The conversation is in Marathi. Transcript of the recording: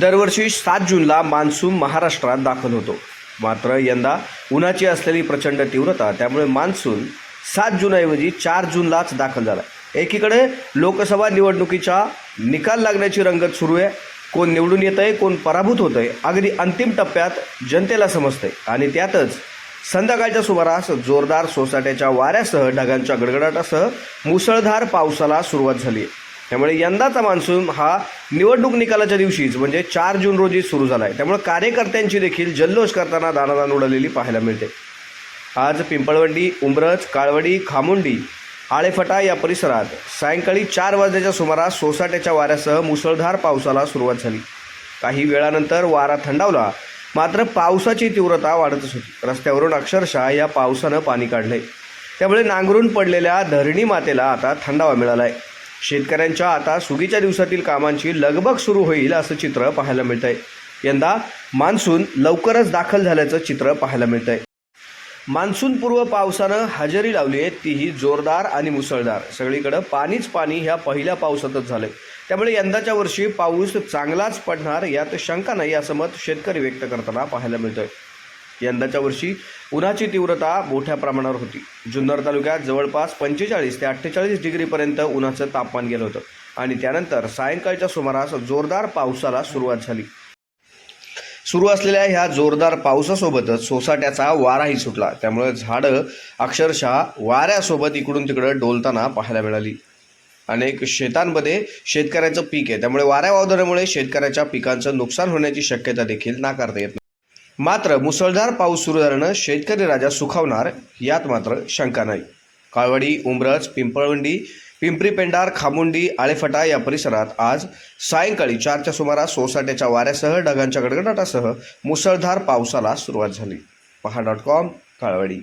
दरवर्षी सात जूनला मान्सून महाराष्ट्रात दाखल होतो. मात्र यंदा उन्हाची असलेली प्रचंड तीव्रता त्यामुळे मान्सून सात जूनऐवजी चार जूनलाच दाखल झाला. एकीकडे लोकसभा निवडणुकीचा निकाल लागण्याची रंगत सुरू आहे. कोण निवडून येत आहे कोण पराभूत होत आहे अगदी अंतिम टप्प्यात जनतेला समजतंय. आणि त्यातच संध्याकाळच्या सुमारास जोरदार सोसाट्याच्या वाऱ्यासह ढगांच्या गडगडाटासह मुसळधार पावसाला सुरुवात झाली आहे. त्यामुळे यंदाचा मान्सून हा निवडणूक निकालाच्या दिवशीच म्हणजे चार जून रोजी सुरू झाला आहे त्यामुळे कार्यकर्त्यांची देखील जल्लोष करताना दानादान उडालेली पाहायला मिळते. आज पिंपळवंडी उंबरज काळवडी खामुंडी आळेफटा या परिसरात सायंकाळी चार वाजल्याच्या सुमारास सोसाट्याच्या वाऱ्यासह मुसळधार पावसाला सुरुवात झाली. काही वेळानंतर वारा थंडावला मात्र पावसाची तीव्रता वाढतच होती रस्त्यावरून अक्षरशः या पावसानं पाणी काढले त्यामुळे नांगरून पडलेल्या धरणी मातेला आता थंडावा मिळाला आहे शेतकऱ्यांच्या आता सुगीच्या दिवसातील कामांची लगबग सुरू होईल असं चित्र पाहायला मिळत आहे यंदा मान्सून लवकरच दाखल झाल्याचं चित्र पाहायला मिळत आहे मान्सूनपूर्व पावसानं हजेरी लावली आहे. तीही जोरदार आणि मुसळधार. सगळीकडं पाणीच पाणी ह्या पहिल्या पावसातच झालंय. त्यामुळे यंदाच्या वर्षी पाऊस चांगलाच पडणार यात शंका नाही असं मत शेतकरी व्यक्त करताना पाहायला मिळतं आहे यंदाच्या वर्षी उन्हाची तीव्रता मोठ्या प्रमाणावर होती. जुन्नर तालुक्यात जवळपास पंचेचाळीस ते अठ्ठेचाळीस डिग्रीपर्यंत उन्हाचं तापमान गेलं होतं आणि त्यानंतर सायंकाळच्या सुमारास जोरदार पावसाला सुरुवात झाली. सुरू असलेल्या ह्या जोरदार पावसासोबतच सोसाट्याचा वाराही सुटला. त्यामुळे झाडं अक्षरशः वाऱ्यासोबत इकडून तिकडं डोलताना पाहायला मिळाली. अनेक शेतांमध्ये शेतकऱ्याचं पीक आहे. त्यामुळे वाऱ्या वादळामुळे शेतकऱ्याच्या पिकांचं नुकसान होण्याची शक्यता देखील नाकारता येत नाही. मात्र मुसळधार पाऊस सुरू झाल्यानं शेतकरी राजा सुखावणार यात मात्र शंका नाही. काळवडी उमरज पिंपळवंडी पिंपरी पेंडार खामुंडी आळेफटा या परिसरात आज सायंकाळी चारच्या सुमारास सोसाट्याच्या वाऱ्यासह ढगांच्या गडगडाटासह मुसळधार पावसाला सुरुवात झाली. पहा डॉट कॉम काळवडी.